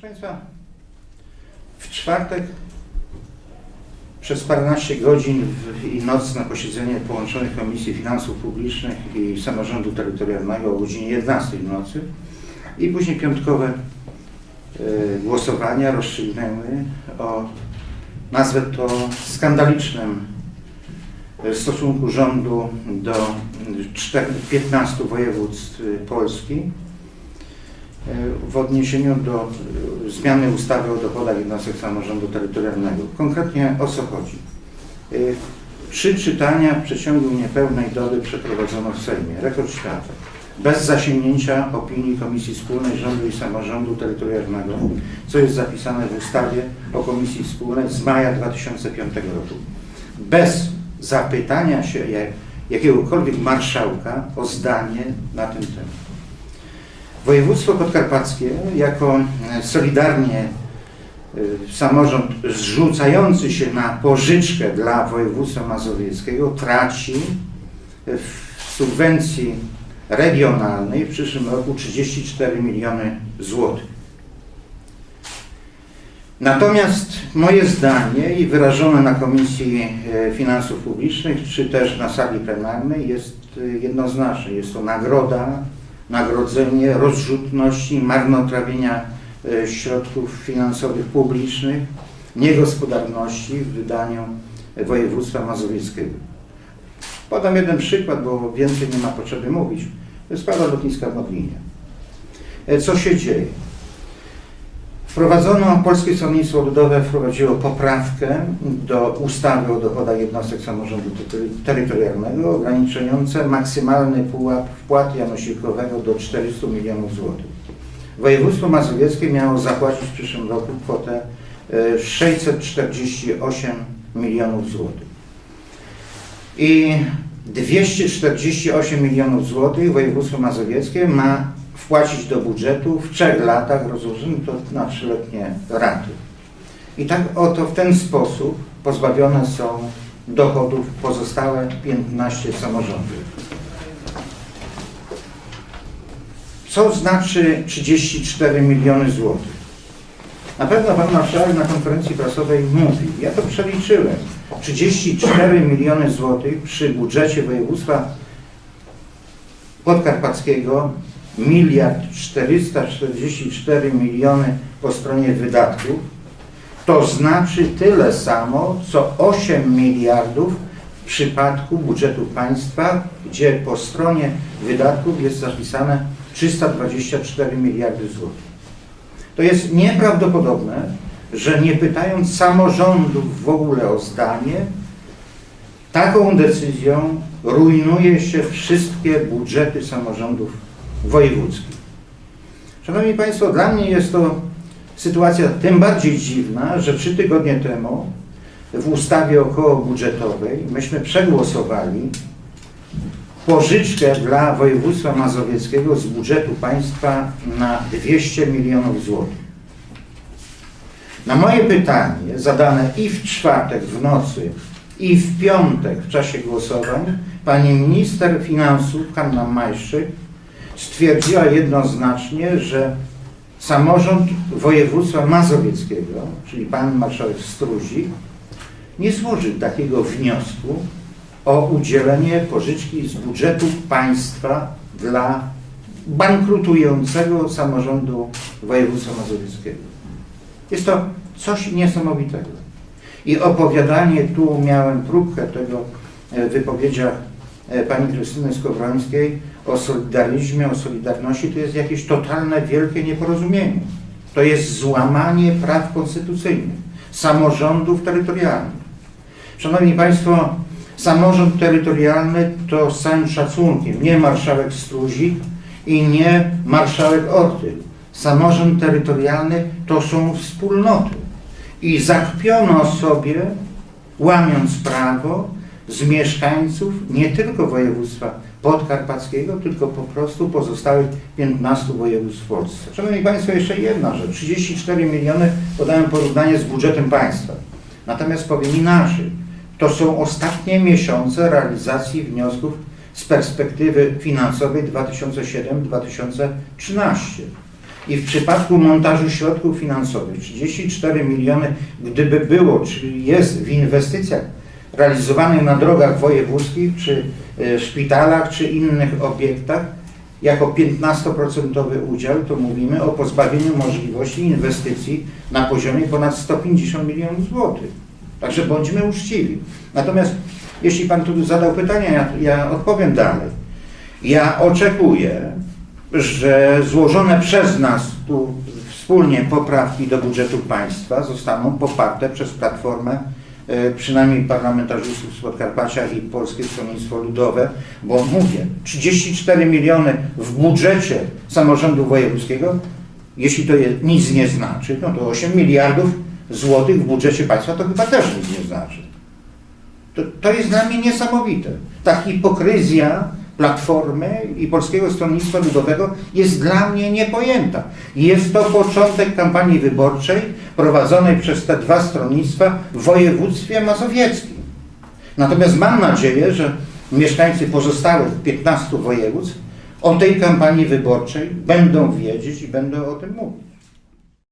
Proszę Państwa, w czwartek przez paręnaście godzin i nocne posiedzenie połączonych Komisji Finansów Publicznych i Samorządu Terytorialnego o godzinie 11 w nocy i później piątkowe e, głosowania rozstrzygnęły o, nazwę to skandalicznym e, stosunku rządu do czter- 15 województw e, Polski w odniesieniu do e, zmiany ustawy o dochodach jednostek samorządu terytorialnego. Konkretnie o co chodzi? E, Trzy czytania w przeciągu niepełnej doby przeprowadzono w Sejmie. Rekord świata. Bez zasięgnięcia opinii Komisji Wspólnej Rządu i Samorządu Terytorialnego, co jest zapisane w ustawie o Komisji Wspólnej z maja 2005 roku. Bez zapytania się jak- jakiegokolwiek marszałka o zdanie na ten temat. Województwo podkarpackie jako e, solidarnie e, samorząd zrzucający się na pożyczkę dla województwa mazowieckiego traci w subwencji regionalnej w przyszłym roku 34 miliony złotych. Natomiast moje zdanie i wyrażone na Komisji e, Finansów Publicznych, czy też na sali plenarnej jest jednoznaczne. Jest to nagroda, nagrodzenie rozrzutności, marnotrawienia e, środków finansowych publicznych, niegospodarności w wydaniu województwa mazowieckiego. Podam jeden przykład, bo więcej nie ma potrzeby mówić. Sprawa lotniska w Modlinie. E, Co się dzieje? Wprowadzono, Polskie Stronnictwo Ludowe wprowadziło poprawkę do ustawy o dochodach jednostek samorządu tery- terytorialnego ograniczające maksymalny pułap wpłat janosikowego do 400 milionów złotych. Województwo mazowieckie miało zapłacić w przyszłym roku kwotę e, 648 milionów złotych. I 248 milionów złotych województwo mazowieckie ma wpłacić do budżetu w trzech latach rozłożonym to na trzyletnie raty. I tak oto w ten sposób pozbawione są dochodów pozostałe 15 samorządów. Co znaczy 34 miliony złotych? Na pewno Pan Marszałek na konferencji prasowej mówił, ja to przeliczyłem, 34 miliony złotych przy budżecie województwa podkarpackiego miliard 444 miliony po stronie wydatków, to znaczy tyle samo, co 8 miliardów w przypadku budżetu państwa, gdzie po stronie wydatków jest zapisane 324 miliardy złotych. To jest nieprawdopodobne, że nie pytając samorządów w ogóle o zdanie, taką decyzją rujnuje się wszystkie budżety samorządów wojewódzkich. Szanowni Państwo, dla mnie jest to sytuacja tym bardziej dziwna, że trzy tygodnie temu w ustawie okołobudżetowej myśmy przegłosowali pożyczkę dla województwa mazowieckiego z budżetu państwa na 200 milionów złotych. Na moje pytanie, zadane i w czwartek w nocy, i w piątek w czasie głosowań, pani minister finansów Hanna Majszczyk stwierdziła jednoznacznie, że samorząd województwa mazowieckiego, czyli pan marszałek Struzik, nie złożył takiego wniosku o udzielenie pożyczki z budżetu państwa dla bankrutującego samorządu województwa mazowieckiego. Jest to coś niesamowitego. I opowiadanie, tu miałem próbkę tego w wypowiedziach e, pani Krystyny Skowrońskiej o solidaryzmie, o solidarności, to jest jakieś totalne, wielkie nieporozumienie. To jest złamanie praw konstytucyjnych, samorządów terytorialnych. Szanowni Państwo, samorząd terytorialny to z całym szacunkiem, nie marszałek Struzik i nie marszałek Ortyl. Samorząd terytorialny to są wspólnoty. I zakpiono sobie, łamiąc prawo, z mieszkańców nie tylko województwa podkarpackiego, tylko po prostu pozostałych 15 województw w Polsce. Szanowni Państwo, jeszcze jedna rzecz. 34 miliony podałem porównanie z budżetem państwa. Natomiast powiem inaczej. To są ostatnie miesiące realizacji wniosków z perspektywy finansowej 2007-2013. I w przypadku montażu środków finansowych 34 miliony, gdyby było, czy jest w inwestycjach realizowanych na drogach wojewódzkich, czy e, szpitalach, czy innych obiektach, jako 15% udział, to mówimy o pozbawieniu możliwości inwestycji na poziomie ponad 150 milionów złotych. Także bądźmy uczciwi. Natomiast jeśli Pan tu zadał pytania, ja, ja odpowiem dalej. Ja oczekuję, że złożone przez nas tu wspólnie poprawki do budżetu państwa zostaną poparte przez Platformę, przynajmniej parlamentarzystów z Podkarpacia i Polskie Stronnictwo Ludowe, bo mówię, 34 miliony w budżecie samorządu wojewódzkiego, jeśli to je, nic nie znaczy, no to 8 miliardów złotych w budżecie państwa to chyba też nic nie znaczy. To, to jest dla mnie niesamowite. Ta hipokryzja Platformy i Polskiego Stronnictwa Ludowego jest dla mnie niepojęta. Jest to początek kampanii wyborczej prowadzonej przez te dwa stronnictwa w województwie mazowieckim. Natomiast mam nadzieję, że mieszkańcy pozostałych 15 województw o tej kampanii wyborczej będą wiedzieć i będą o tym mówić.